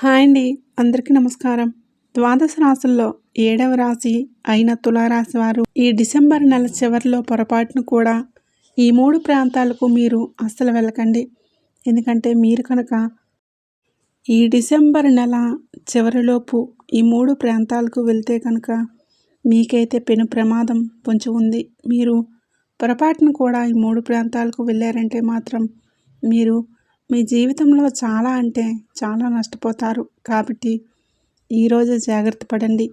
Hi అండి. అందరికీ నమస్కారం. ద్వాదశ రాశుల్లో ఏడవ రాశి అయిన తులారాశి వారు ఈ డిసెంబర్ నెల చివరిలో పొరపాటును కూడా ఈ మూడు ప్రాంతాలకు మీరు అస్సలు వెళ్ళకండి. ఎందుకంటే మీరు కనుక ఈ డిసెంబర్ నెల చివరిలోపు ఈ మూడు ప్రాంతాలకు వెళ్తే కనుక మీకైతే పెను ప్రమాదం పొంచి ఉంది. మీరు పొరపాటును కూడా ఈ మూడు ప్రాంతాలకు వెళ్ళారంటే మాత్రం మీరు మీ జీవితంలో చాలా అంటే చాలా నష్టపోతారు. కాబట్టి ఈరోజు జాగ్రత్త పడండి.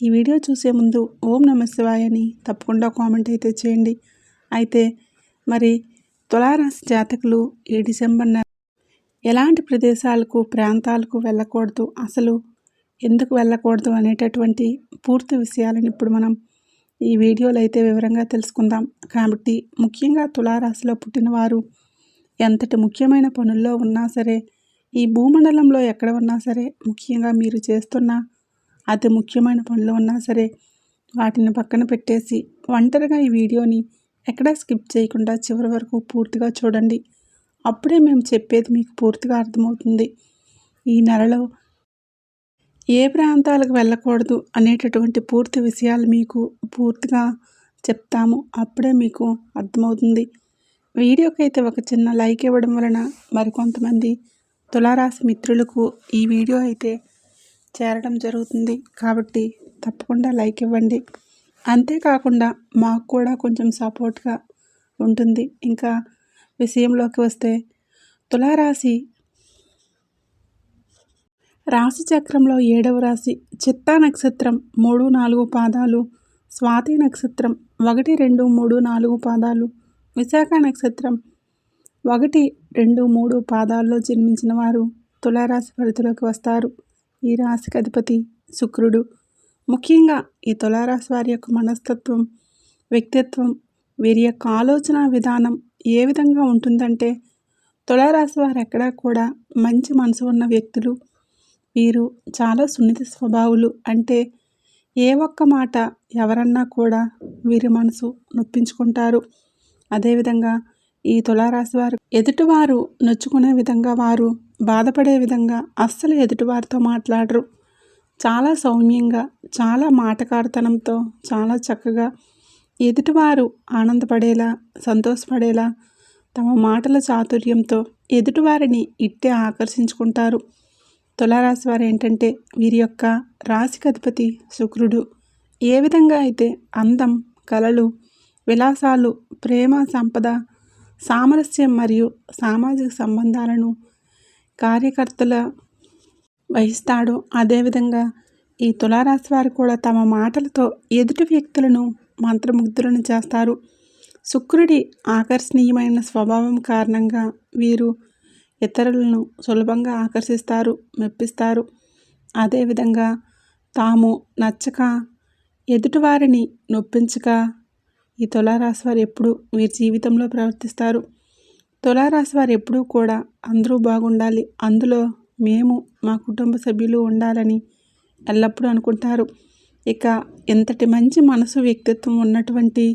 ఈ వీడియో చూసే ముందు ఓం నమ అని తప్పకుండా కామెంట్ అయితే చేయండి. అయితే మరి తులారాశి జాతకులు ఈ డిసెంబర్ నెల ఎలాంటి ప్రదేశాలకు ప్రాంతాలకు వెళ్ళకూడదు అసలు ఎందుకు వెళ్ళకూడదు అనేటటువంటి పూర్తి విషయాలను ఇప్పుడు మనం ఈ వీడియోలో అయితే వివరంగా తెలుసుకుందాం. కాబట్టి ముఖ్యంగా తులారాశిలో పుట్టినవారు ఎంతటి ముఖ్యమైన పనుల్లో ఉన్నా సరే ఈ భూమండలంలో ఎక్కడ ఉన్నా సరే ముఖ్యంగా మీరు చేస్తున్న అతి ముఖ్యమైన పనులు ఉన్నా సరే వాటిని పక్కన పెట్టేసి ఒంటరిగా ఈ వీడియోని ఎక్కడా స్కిప్ చేయకుండా చివరి వరకు పూర్తిగా చూడండి. అప్పుడే మేము చెప్పేది మీకు పూర్తిగా అర్థమవుతుంది. ఈ నెలలో ఏ ప్రాంతాలకు వెళ్ళకూడదు అనేటటువంటి పూర్తి విషయాలు మీకు పూర్తిగా చెప్తాము. అప్పుడే మీకు అర్థమవుతుంది. వీడియోకి అయితే ఒక చిన్న లైక్ ఇవ్వడం వలన మరికొంతమంది తులారాశి మిత్రులకు ఈ వీడియో అయితే చేరడం జరుగుతుంది. కాబట్టి తప్పకుండా లైక్ ఇవ్వండి. అంతేకాకుండా మాకు కూడా కొంచెం సపోర్ట్గా ఉంటుంది. ఇంకా విషయంలోకి వస్తే తులారాశి రాశి చక్రంలో ఏడవ రాశి చిత్తా నక్షత్రం మూడు నాలుగు పాదాలు స్వాతి నక్షత్రం ఒకటి రెండు మూడు నాలుగు పాదాలు విశాఖ నక్షత్రం ఒకటి రెండు మూడు పాదాల్లో జన్మించిన వారు తులారాశి పరిధిలోకి వస్తారు. ఈ రాశికి అధిపతి శుక్రుడు. ముఖ్యంగా ఈ తులారాశి వారి యొక్క మనస్తత్వం వ్యక్తిత్వం వీరి యొక్క ఆలోచన విధానం ఏ విధంగా ఉంటుందంటే తులారాశి వారు ఎక్కడా కూడా మంచి మనసు ఉన్న వ్యక్తులు వీరు చాలా సున్నిత స్వభావులు. అంటే ఏ ఒక్క మాట ఎవరన్నా కూడా వీరి మనసు నొప్పించుకుంటారు. అదేవిధంగా ఈ తులారాశి వారు ఎదుటివారు నొచ్చుకునే విధంగా వారు బాధపడే విధంగా అస్సలు ఎదుటివారితో మాట్లాడరు. చాలా సౌమ్యంగా చాలా మాటకారుతనంతో చాలా చక్కగా ఎదుటివారు ఆనందపడేలా సంతోషపడేలా తమ మాటల చాతుర్యంతో ఎదుటివారిని ఇట్టే ఆకర్షించుకుంటారు. తులారాశి వారు ఏంటంటే వీరి యొక్క రాశికి అధిపతి శుక్రుడు. ఏ విధంగా అయితే అందం కళలు విలాసాలు ప్రేమ సంపద సామరస్యం మరియు సామాజిక సంబంధాలను కార్యకర్తల వహిస్తాడో. అదేవిధంగా ఈ తులారాశి వారు కూడా తమ మాటలతో ఎదుటి వ్యక్తులను మంత్రముగ్ధులను చేస్తారు. శుక్రుడి ఆకర్షణీయమైన స్వభావం కారణంగా వీరు ఇతరులను సులభంగా ఆకర్షిస్తారు మెప్పిస్తారు. అదేవిధంగా తాము నచ్చక ఎదుటివారిని నొప్పించక ఈ తులారాశి వారు ఎప్పుడు వీరి జీవితంలో ప్రవర్తిస్తారు. తులారాశి వారు ఎప్పుడూ కూడా అందరూ బాగుండాలి. అందులో మేము మా కుటుంబ సభ్యులు ఉండాలని ఎల్లప్పుడూ అనుకుంటారు. ఇక ఎంతటి మంచి మనసు వ్యక్తిత్వం ఉన్నటువంటి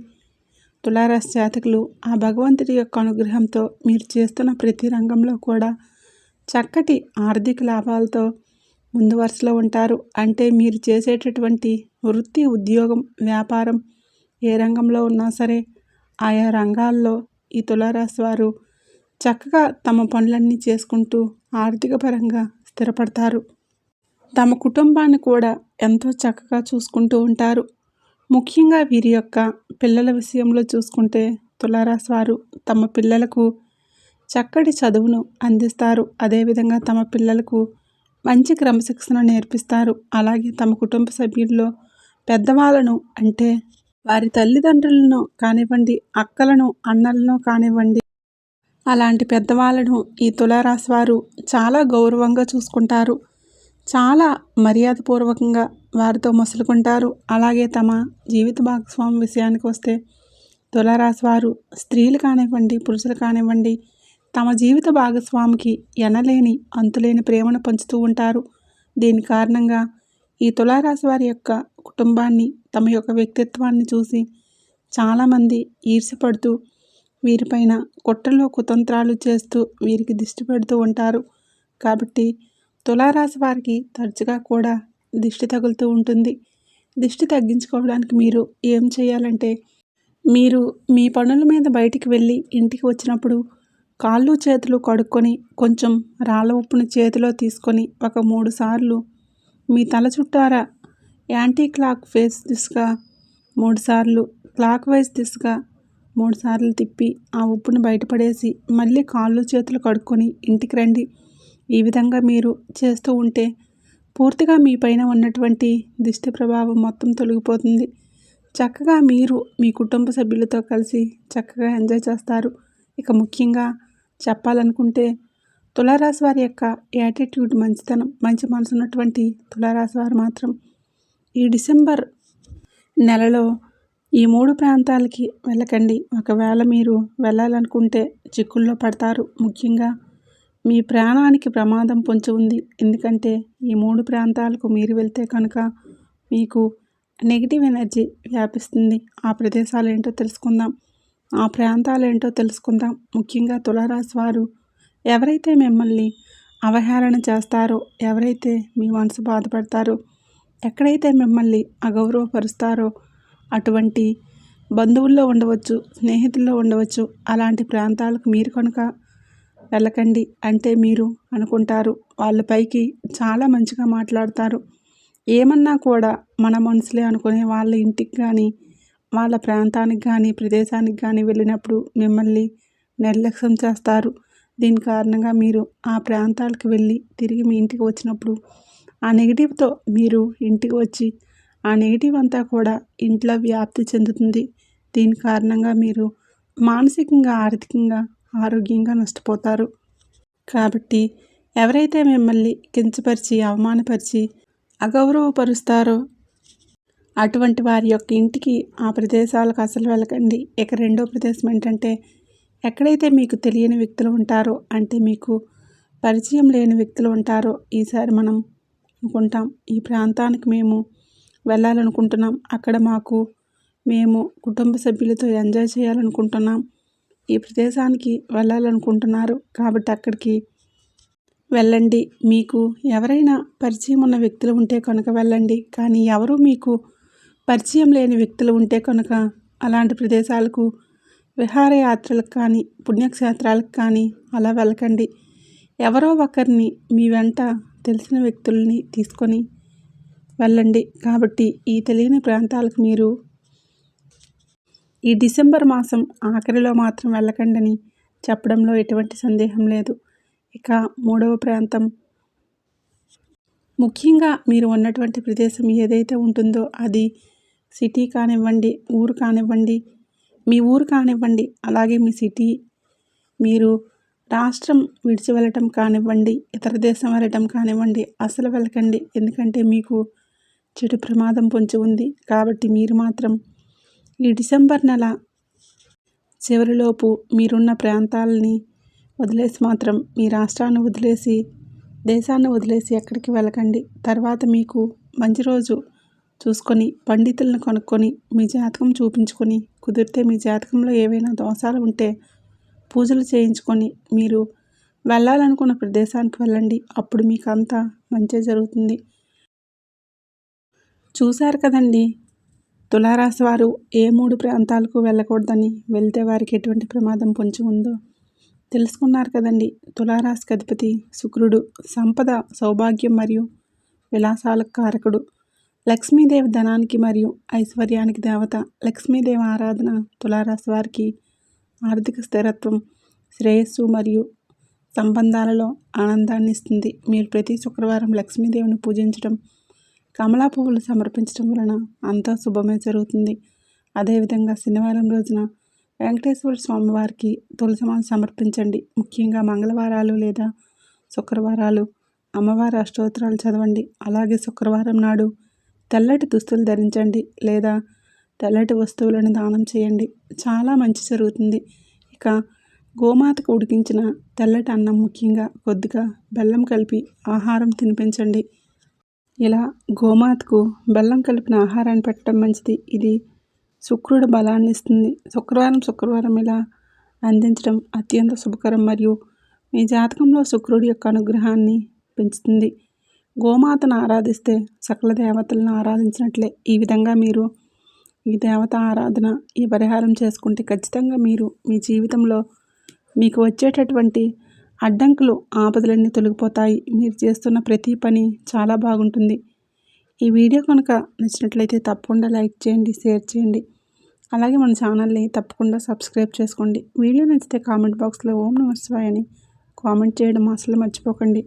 తులారాశి జాతకులు ఆ భగవంతుడి యొక్క అనుగ్రహంతో మీరు చేస్తున్న ప్రతి రంగంలో కూడా చక్కటి ఆర్థిక లాభాలతో ముందు వరుసలో ఉంటారు. అంటే మీరు చేసేటటువంటి వృత్తి ఉద్యోగం వ్యాపారం ఏ రంగంలో ఉన్నా సరే ఆయా రంగాల్లో ఈ తులారాశి వారు చక్కగా తమ పనులన్నీ చేసుకుంటూ ఆర్థిక పరంగా స్థిరపడతారు. తమ కుటుంబాన్ని కూడా ఎంతో చక్కగా చూసుకుంటూ ఉంటారు. ముఖ్యంగా వీరి యొక్క పిల్లల విషయంలో చూసుకుంటే తులారాశి వారు తమ పిల్లలకు చక్కటి చదువును అందిస్తారు. అదేవిధంగా తమ పిల్లలకు మంచి క్రమశిక్షణ నేర్పిస్తారు. అలాగే తమ కుటుంబ సభ్యుల్లో పెద్దవాళ్ళను అంటే వారి తల్లిదండ్రులను కానివ్వండి అక్కలను అన్నలను కానివ్వండి అలాంటి పెద్దవాళ్ళను ఈ తులారాశి వారు చాలా గౌరవంగా చూసుకుంటారు. చాలా మర్యాదపూర్వకంగా వారితో మసులుకుంటారు. అలాగే తమ జీవిత భాగస్వామి విషయానికి వస్తే తులారాశి వారు స్త్రీలు కానివ్వండి పురుషులు కానివ్వండి తమ జీవిత భాగస్వామికి ఎనలేని అంతులేని ప్రేమను పంచుతూ ఉంటారు. దీని కారణంగా ఈ తులారాశి వారి యొక్క కుటుంబాన్ని తమ యొక్క వ్యక్తిత్వాన్ని చూసి చాలామంది ఈర్షపడుతూ వీరిపైన కుట్రలో కుతంత్రాలు చేస్తూ వీరికి దిష్టి పెడుతూ ఉంటారు. కాబట్టి తులారాశి వారికి తరచుగా కూడా దిష్టి తగులుతూ ఉంటుంది. దిష్టి తగ్గించుకోవడానికి మీరు ఏం చేయాలంటే మీరు మీ పనుల మీద బయటికి వెళ్ళి ఇంటికి వచ్చినప్పుడు కాళ్ళు చేతులు కడుక్కొని కొంచెం రాళ్ళ ఉప్పును చేతిలో తీసుకొని ఒక మూడు సార్లు మీ తల చుట్టారా యాంటీ క్లాక్ ఫేస్ దిశగా మూడుసార్లు క్లాక్ వైజ్ దిశగా మూడుసార్లు తిప్పి ఆ ఉప్పును బయటపడేసి మళ్ళీ కాళ్ళు చేతులు కడుక్కొని ఇంటికి రండి. ఈ విధంగా మీరు చేస్తూ ఉంటే పూర్తిగా మీ పైన ఉన్నటువంటి దిష్టి ప్రభావం మొత్తం తొలగిపోతుంది. చక్కగా మీరు మీ కుటుంబ సభ్యులతో కలిసి చక్కగా ఎంజాయ్ చేస్తారు. ఇక ముఖ్యంగా చెప్పాలనుకుంటే తులారాశి వారి యొక్క యాటిట్యూడ్ మంచితనం మంచి మనసు ఉన్నటువంటి తులారాశి వారు మాత్రం ఈ డిసెంబర్ నెలలో ఈ మూడు ప్రాంతాలకి వెళ్ళకండి. ఒకవేళ మీరు వెళ్ళాలనుకుంటే చిక్కుల్లో పడతారు. ముఖ్యంగా మీ ప్రాణానికి ప్రమాదం పొంచి ఉంది. ఎందుకంటే ఈ మూడు ప్రాంతాలకు మీరు వెళ్తే కనుక మీకు నెగిటివ్ ఎనర్జీ వ్యాపిస్తుంది. ఆ ప్రదేశాలు ఏంటో తెలుసుకుందాం. ఆ ప్రాంతాలు ఏంటో తెలుసుకుందాం. ముఖ్యంగా తులారాశి వారు ఎవరైతే మిమ్మల్ని అవహేళన చేస్తారో ఎవరైతే మీ మనసు బాధపడతారో ఎక్కడైతే మిమ్మల్ని అగౌరవపరుస్తారో అటువంటి బంధువుల్లో ఉండవచ్చు స్నేహితుల్లో ఉండవచ్చు అలాంటి ప్రాంతాలకు మీరు కనుక వెళ్ళకండి అంటే మీరు అనుకుంటారు. వాళ్ళ పైకి చాలా మంచిగా మాట్లాడతారు. ఏమన్నా కూడా మన మనసులే అనుకునే వాళ్ళ ఇంటికి కానీ వాళ్ళ ప్రాంతానికి కానీ ప్రదేశానికి కానీ వెళ్ళినప్పుడు మిమ్మల్ని నిర్లక్ష్యం చేస్తారు. దీని కారణంగా మీరు ఆ ప్రాంతాలకు వెళ్ళి తిరిగి మీ ఇంటికి వచ్చినప్పుడు ఆ నెగిటివ్తో మీరు ఇంటికి వచ్చి ఆ నెగిటివ్ అంతా కూడా ఇంట్లో వ్యాప్తి చెందుతుంది. దీని కారణంగా మీరు మానసికంగా ఆర్థికంగా ఆరోగ్యంగా నష్టపోతారు. కాబట్టి ఎవరైతే మిమ్మల్ని కించపరిచి అవమానపరిచి అగౌరవపరుస్తారో అటువంటి వారి యొక్క ఇంటికి ఆ ప్రదేశాలకు అసలు వెళ్ళకండి. ఇక రెండో ప్రదేశం ఏంటంటే ఎక్కడైతే మీకు తెలియని వ్యక్తులు ఉంటారో అంటే మీకు పరిచయం లేని వ్యక్తులు ఉంటారో ఈసారి మనం అనుకుంటాం. ఈ ప్రాంతానికి మేము వెళ్ళాలనుకుంటున్నాం. అక్కడ మాకు మేము కుటుంబ సభ్యులతో ఎంజాయ్ చేయాలనుకుంటున్నాం. ఈ ప్రదేశానికి వెళ్ళాలనుకుంటున్నారు. కాబట్టి అక్కడికి వెళ్ళండి. మీకు ఎవరైనా పరిచయం ఉన్న వ్యక్తులు ఉంటే కనుక వెళ్ళండి. కానీ ఎవరు మీకు పరిచయం లేని వ్యక్తులు ఉంటే కనుక అలాంటి ప్రదేశాలకు విహారయాత్రలకు కానీ పుణ్యక్షేత్రాలకు కానీ అలా వెళ్ళకండి. ఎవరో ఒకరిని మీ వెంట తెలిసిన వ్యక్తుల్ని తీసుకొని వెళ్ళండి. కాబట్టి ఈ తెలియని ప్రాంతాలకు మీరు ఈ డిసెంబర్ మాసం ఆఖరిలో మాత్రం వెళ్ళకండని చెప్పడంలో ఎటువంటి సందేహం లేదు. ఇక మూడవ ప్రాంతం. ముఖ్యంగా మీరు ఉన్నటువంటి ప్రదేశం ఏదైతే ఉంటుందో అది సిటీ కానివ్వండి ఊరు కానివ్వండి మీ ఊరు కానివ్వండి అలాగే మీ సిటీ మీరు రాష్ట్రం విడిచి వెళ్ళటం కానివ్వండి ఇతర దేశం వెళ్ళటం కానివ్వండి అసలు వెళ్ళకండి. ఎందుకంటే మీకు చెడు ప్రమాదం పొంచి ఉంది. కాబట్టి మీరు మాత్రం ఈ డిసెంబర్ నెల చివరిలోపు మీరున్న ప్రాంతాలని వదిలేసి మాత్రం మీ రాష్ట్రాన్ని వదిలేసి దేశాన్ని వదిలేసి ఎక్కడికి వెళ్ళకండి. తర్వాత మీకు మంచి రోజు చూసుకొని పండితులను కనుక్కొని మీ జాతకం చూపించుకొని కుదిరితే మీ జాతకంలో ఏవైనా దోషాలు ఉంటే పూజలు చేయించుకొని మీరు వెళ్ళాలనుకున్న ప్రదేశానికి వెళ్ళండి. అప్పుడు మీకు అంతా మంచి జరుగుతుంది. చూశారు కదండి? తులారాశి వారు ఏ మూడు ప్రాంతాలకు వెళ్ళకూడదని వెళ్తే వారికి ఎటువంటి ప్రమాదం పొంచి ఉందో తెలుసుకున్నారు కదండి. తులారాశికి అధిపతి శుక్రుడు సంపద సౌభాగ్యం మరియు విలాసాలకు కారకుడు. లక్ష్మీదేవి ధనానికి మరియు ఐశ్వర్యానికి దేవత. లక్ష్మీదేవి ఆరాధన తులారాశి వారికి ఆర్థిక స్థిరత్వం శ్రేయస్సు మరియు సంబంధాలలో ఆనందాన్ని ఇస్తుంది. మీరు ప్రతి శుక్రవారం లక్ష్మీదేవిని పూజించడం కమలా పువ్వులు సమర్పించడం వలన అంతా శుభమే జరుగుతుంది. అదేవిధంగా శనివారం రోజున వెంకటేశ్వర స్వామి వారికి సమర్పించండి. ముఖ్యంగా మంగళవారాలు లేదా శుక్రవారాలు అమ్మవారి అష్టోత్తరాలు చదవండి. అలాగే శుక్రవారం నాడు తెల్లటి దుస్తులు ధరించండి లేదా తెల్లటి వస్తువులను దానం చేయండి. చాలా మంచి జరుగుతుంది. ఇక గోమాతకు ఉడికించిన తెల్లటి అన్నం ముఖ్యంగా కొద్దిగా బెల్లం కలిపి ఆహారం తినిపించండి. ఇలా గోమాతకు బెల్లం కలిపిన ఆహారాన్ని పెట్టడం మంచిది. ఇది శుక్రుడు బలాన్ని ఇస్తుంది. శుక్రవారం శుక్రవారం ఇలా అందించడం అత్యంత శుభకరం మరియు మీ జాతకంలో శుక్రుడి యొక్క అనుగ్రహాన్ని పెంచుతుంది. గోమాతను ఆరాధిస్తే సకల దేవతలను ఆరాధించినట్లే. ఈ విధంగా మీరు ఈ దేవత ఆరాధన ఈ పరిహారం చేసుకుంటే ఖచ్చితంగా మీరు మీ జీవితంలో మీకు వచ్చేటటువంటి అడ్డంకులు ఆపదలన్నీ తొలగిపోతాయి. మీరు చేస్తున్న ప్రతి పని చాలా బాగుంటుంది. ఈ వీడియో కనుక నచ్చినట్లయితే తప్పకుండా లైక్ చేయండి షేర్ చేయండి. అలాగే మన ఛానల్ని తప్పకుండా సబ్స్క్రైబ్ చేసుకోండి. వీడియో నచ్చితే కామెంట్ బాక్స్లో ఓం నమస్వాయని కామెంట్ చేయడం అసలు మర్చిపోకండి.